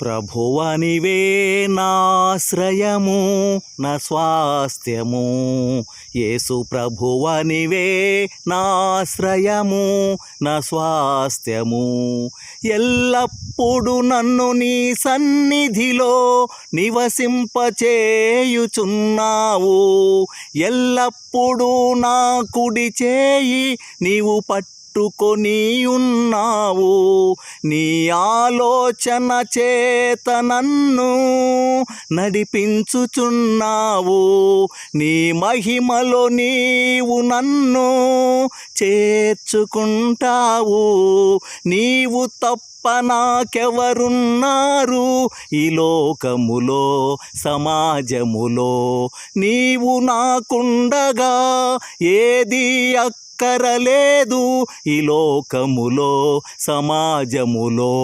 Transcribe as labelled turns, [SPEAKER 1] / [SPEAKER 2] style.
[SPEAKER 1] ప్రభువనివే నాశ్రయము నా స్వాస్థ్యము. యేసు ప్రభువనివే నాశ్రయము నా స్వాస్థ్యము. ఎల్లప్పుడు నన్ను నీ సన్నిధిలో నివసింపచేయుచున్నావు. ఎల్లప్పుడూ నా కుడి చేయి నీవు పట్టుకొని ఉన్నావు నీ ఆలోచన చేత నన్ను నడిపించుచున్నావు. నీ మహిమలో నీవు నన్ను చేర్చుకుంటావు. నీవు తప్ప నాకెవరున్నారు? ఈ లోకములో సమాజములో నీవు నాకుండగా ఏది అక్కరలేదు ఈ లోకములో సమాజములో.